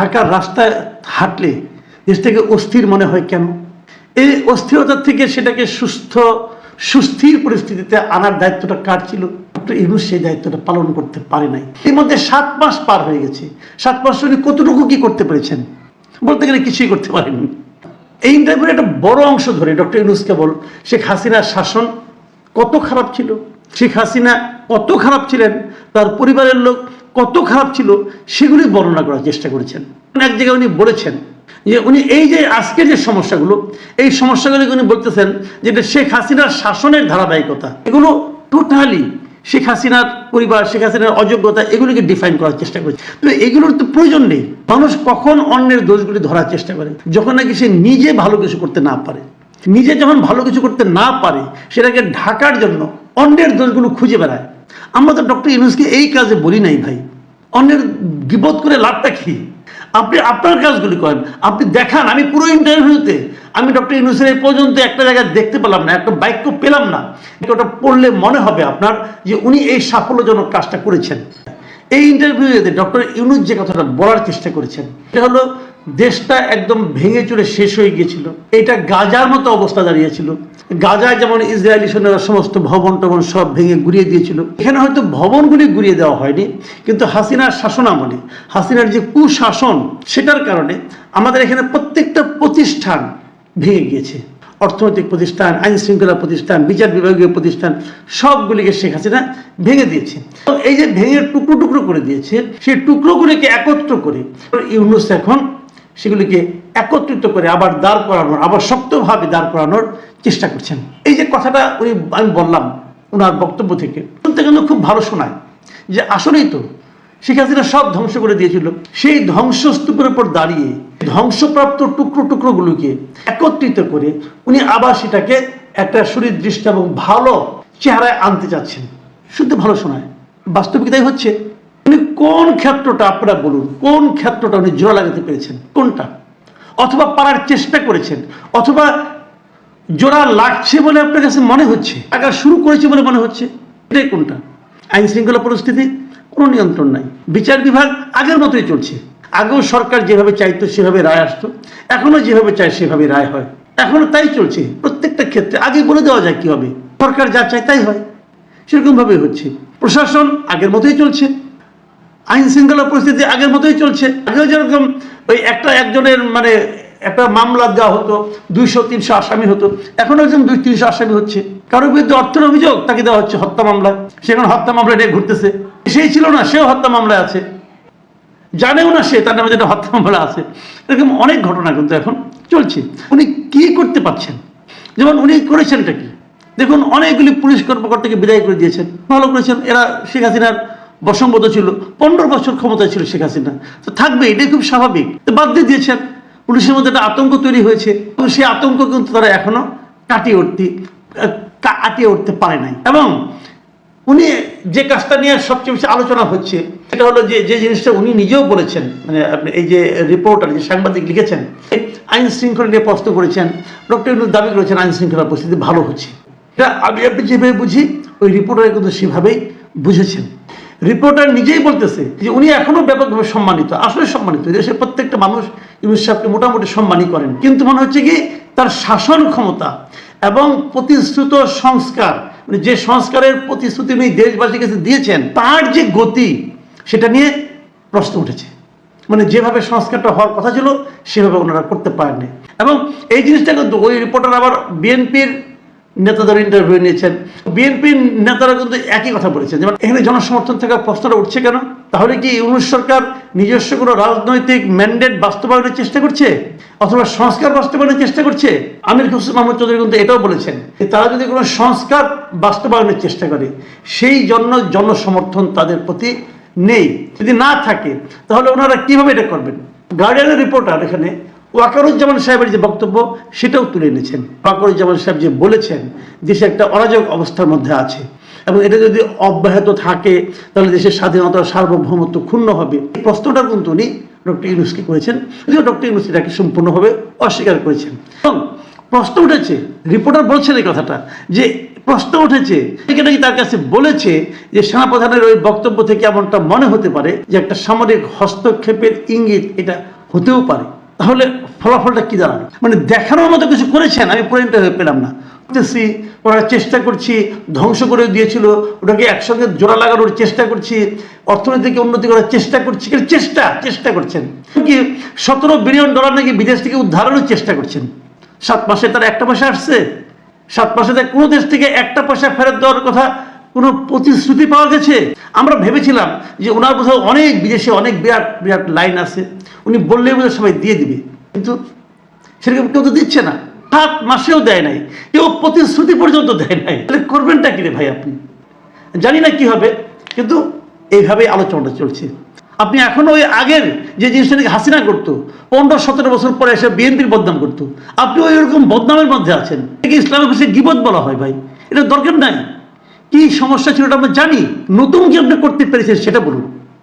ঢাকার রাস্তায় হাঁটলে দেশটাকে অস্থির মনে হয় কেন? এই অস্থিরতা থেকে সেটাকে সুস্থ, সুস্থির পরিস্থিতিতে আনার দায়িত্বটা কার ছিল? ডক্টর ইউনুস সেই দায়িত্বটা পালন করতে পারে নাই। এর মধ্যে সাত মাস পার হয়ে গেছে। সাত মাস উনি কতটুকু কি করতে পেরেছেন? বলতে গেলে কিছুই করতে পারেননি। এই ইন্টারভিউর একটা বড় অংশ ধরে ডক্টর ইউনুসকে বল শেখ হাসিনার শাসন কত খারাপ ছিল? শেখ হাসিনা কত খারাপ ছিলেন? তার পরিবারের লোক কত খারাপ ছিল সেগুলি বর্ণনা করার চেষ্টা করেছেন। এক জায়গায় উনি বলেছেন যে উনি এই যে আজকের যে সমস্যাগুলো, এই সমস্যাগুলি উনি বলতেছেন যেটা শেখ হাসিনার শাসনের ধারাবাহিকতা। এগুলো টোটালি শেখ হাসিনার পরিবার, শেখ হাসিনার অযোগ্যতা, এগুলিকে ডিফাইন করার চেষ্টা করেছে। তো এগুলোর তো প্রয়োজন নেই। মানুষ কখন অন্যের দোষগুলি ধরার চেষ্টা করে? যখন নাকি সে নিজে ভালো কিছু করতে না পারে। নিজে যখন ভালো কিছু করতে না পারে, সেটাকে ঢাকার জন্য অন্যের দোষগুলো খুঁজে বেড়ায়। আমরা তো ডক্টর ইউনুসকে এই কাজে বলি নাই ভাই। অন্যের বিপদ করে লাভটা কি? আপনি আপনার কাজগুলি করেন, আপনি দেখান, আমি পুরো ইন্টারভিউতে আমি ডক্টর ইউনুসের এই পর্যন্ত একটা জায়গায় দেখতে পেলাম না, একটা বাক্য পেলাম না। ওটা পড়লে মনে হবে আপনার যে উনি এই সাফল্যজনক কাজটা করেছেন। এই ইন্টারভিউতে ডক্টর ইউনুস যে কথাটা বলার চেষ্টা করেছেন, এটা হলো দেশটা একদম ভেঙে চুরে শেষ হয়ে গিয়েছিল। এটা গাজার মতো অবস্থা দাঁড়িয়েছিল। গাজায় যেমন ইসরায়েলি সৈন্যরা সমস্ত ভবন টবন সব ভেঙে গুড়িয়ে দিয়েছিল। এখানে হয়তো ভবনগুলি গুড়িয়ে দেওয়া হয়নি, কিন্তু হাসিনার শাসন আমলে, হাসিনার যে কুশাসন, সেটার কারণে আমাদের এখানে প্রত্যেকটা প্রতিষ্ঠান ভেঙে গিয়েছে। অর্থনৈতিক প্রতিষ্ঠান, আইন শৃঙ্খলা প্রতিষ্ঠান, বিচার বিভাগীয় প্রতিষ্ঠান, সবগুলিকে শেখ হাসিনা ভেঙে দিয়েছে। এই যে ভেঙে টুকরো টুকরো করে দিয়েছে, সেই টুকরোগুলিকে একত্র করে ইউনুস এখন সেগুলিকে একত্রিত করে আবার দাঁড় করানোর, আবার শক্তভাবে দাঁড় করানোর চেষ্টা করছেন। এই যে কথাটা উনি, আমি বললাম ওনার বক্তব্য থেকে, শুনতে কিন্তু খুব ভালো শোনায় যে আসলেই তো শেখ সব ধ্বংস করে দিয়েছিল। সেই ধ্বংসস্তূপের উপর দাঁড়িয়ে ধ্বংসপ্রাপ্ত টুকরো টুকরোগুলোকে একত্রিত করে উনি আবার সেটাকে একটা সুনির্দিষ্ট এবং ভালো চেহারায় আনতে চাচ্ছেন। শুনতে ভালো শোনায়। বাস্তবিকতাই হচ্ছে উনি কোন ক্ষেত্রটা আপনারা বলুন, কোন ক্ষেত্রটা উনি জোড়া লাগাতে পেরেছেন, কোনটা? অথবা পারার চেষ্টা করেছেন, অথবা জোড়া লাগছে বলে আপনার কাছে মনে হচ্ছে টাকা শুরু করেছে বলে মনে হচ্ছে, এটাই কোনটা? আইন শৃঙ্খলা পরিস্থিতি কোনো নিয়ন্ত্রণ নাই। বিচার বিভাগ আগের মতোই চলছে। আগেও সরকার যেভাবে চাইতো সেভাবে রায় আসতো এখনও যেভাবে চায় সেভাবে রায় হয়। এখনও তাই চলছে, প্রত্যেকটা ক্ষেত্রে। আগে বলে দেওয়া যায় কি হবে সরকার যা চায় তাই হয়। সেরকমভাবেই হচ্ছে। প্রশাসন আগের মতোই চলছে। আইন শৃঙ্খলা পরিস্থিতি আগের মতোই চলছে। আগেও যেরকম ওই একটা একজনের মানে একটা মামলা দেওয়া হতো, দুইশো, তিনশো আসামি হতো এখন একজন দুই, তিনশো আসামি হচ্ছে। কারোর বিরুদ্ধে অর্থের অভিযোগ, তাকে দেওয়া হচ্ছে হত্যা মামলা। সেখানে হত্যা মামলা নিয়ে ঘুরতেছে। সেই ছিল না, সেও হত্যা মামলায় আছে। জানেও না সে তার নামে যেটা হত্যা মামলা আছে। এরকম অনেক ঘটনা কিন্তু এখন চলছে। উনি কি করতে পারছেন? যেমন উনি করেছেনটা কি? দেখুন, অনেকগুলি পুলিশ কর্মকর্তাকে বিদায় করে দিয়েছেন। ভালো করেছেন। এরা শেখ হাসিনার বসম্মত ছিল, পনেরো বছর ক্ষমতায় ছিল শেখ হাসিনা। তো থাকবে, এটাই খুব স্বাভাবিক। তো বাদ দিয়ে দিয়েছেন, পুলিশের মধ্যে একটা আতঙ্ক তৈরি হয়েছে। এবং সেই আতঙ্ক কিন্তু তারা এখনও কাটিয়ে উঠতে কাটিয়ে উঠতে পারে নাই। এবং উনি যে কাজটা নিয়ে সবচেয়ে বেশি আলোচনা হচ্ছে, সেটা হলো যে যে জিনিসটা উনি নিজেও বলেছেন মানে আপনি এই যে রিপোর্টার যে সাংবাদিক লিখেছেন আইন শৃঙ্খলা নিয়ে প্রশ্ন করেছেন, ডক্টর দাবি করেছেন আইন শৃঙ্খলা পরিস্থিতি ভালো হচ্ছে। এটা আমি আপনি যেভাবে বুঝি, ওই রিপোর্টার কিন্তু সেভাবেই বুঝেছেন। রিপোর্টার নিজেই বলতেছে যে উনি এখনও ব্যাপকভাবে সম্মানিত, আসলে সম্মানিত। দেশের প্রত্যেকটা মানুষ ইউনুস সাহেবকে মোটামুটি সম্মানই করেন। কিন্তু মনে হচ্ছে কি, তার শাসন ক্ষমতা এবং প্রতিশ্রুত সংস্কার মানে যে সংস্কারের প্রতিশ্রুতি উনি দেশবাসীর কাছে দিয়েছেন, তার যে গতি, সেটা নিয়ে প্রশ্ন উঠেছে। মানে যেভাবে সংস্কারটা হওয়ার কথা ছিল, সেভাবে ওনারা করতে পারেননি। এবং এই জিনিসটা কিন্তু ওই রিপোর্টার আবার বিএনপির নেতাদের ইন্টারভিউ নিয়েছেন। বিএনপির নেতারা কিন্তু একই কথা বলেছেন, যেমন এখানে জনসমর্থন থাকার প্রশ্নটা উঠছে কেন? তাহলে কি ইউনুস সরকার নিজস্ব কোনো রাজনৈতিক ম্যান্ডেট বাস্তবায়নের চেষ্টা করছে? অথবা সংস্কার বাস্তবায়নের চেষ্টা করছে? আমির হোসেন মাহমুদ চৌধুরী কিন্তু এটাও বলেছেন যে তারা যদি কোনো সংস্কার বাস্তবায়নের চেষ্টা করে, সেই জন্য জনসমর্থন তাদের প্রতি নেই। যদি না থাকে, তাহলে ওনারা কীভাবে এটা করবেন? গার্ডিয়ানের রিপোর্টার এখানে ওয়াকারুজ্জামান সাহেবের যে বক্তব্য, সেটাও তুলে এনেছেন। ওয়াকারুজ্জামান সাহেব যে বলেছেন দেশে একটা অরাজক অবস্থার মধ্যে আছে এবং এটা যদি অব্যাহত থাকে, তাহলে দেশের স্বাধীনতা সার্বভৌমত্ব ক্ষুণ্ণ হবে। এই প্রশ্নটা কিন্তু উনি ডক্টর ইউনুসকে করেছেন। যদিও ডক্টর ইউনুস এটাকে সম্পূর্ণভাবে অস্বীকার করেছেন। এবং প্রশ্ন উঠেছে, রিপোর্টার বলছেন এই কথাটা, যে প্রশ্ন উঠেছে নাকি তার কাছে বলেছে যে সেনাপ্রধানের ওই বক্তব্য থেকে এমনটা মনে হতে পারে যে একটা সামরিক হস্তক্ষেপের ইঙ্গিত এটা হতেও পারে? তাহলে ফলাফলটা কি দাঁড়ানো মানে দেখানোর মতো কিছু করেছেন? আমি পয়েন্টটা হয়ে পেলাম না। করতেছি ওরা চেষ্টা করছি, ধ্বংস করে দিয়েছিল। ওটাকে একসঙ্গে জোড়া লাগানোর চেষ্টা করছি, অর্থনীতিকে উন্নতি করার চেষ্টা করছি। চেষ্টা চেষ্টা করছেন। কি সতেরো বিলিয়ন ডলার নাকি বিদেশ থেকে উদ্ধারেরও চেষ্টা করছেন। সাত মাসে তার একটা পয়সা আসছে। সাত মাসে তার কোনো দেশ থেকে একটা পয়সা ফেরত দেওয়ার কথা কোনো প্রতিশ্রুতি পাওয়া গেছে? আমরা ভেবেছিলাম যে ওনার বোধহয় অনেক বিদেশে অনেক বিরাট বিরাট লাইন আছে। উনি বললেই বোধহয় সবাই দিয়ে দিবে। কিন্তু সেরকম কেউ তো দিচ্ছে না। সাত মাসেও দেয় নাই। কেউ প্রতিশ্রুতি পর্যন্ত দেয় নাই। তাহলে করবেনটা কি রে ভাই আপনি? জানি না কি হবে, কিন্তু এইভাবেই আলোচনাটা চলছে। আপনি এখনও ওই আগের যে জিনিসটা নাকি হাসিনা করতো, পনেরো সতেরো বছর পরে এসে বিএনপির বদনাম করতো। আপনি ওই এরকম বদনামের মধ্যে আছেন। ইসলামের পাশে গিবত বলা হয় ভাই। এটা দরকার নাই। কি সমস্যা ছিল আমরা জানি। নতুন কি আপনি করতে পেরেছেন সেটা বলুন।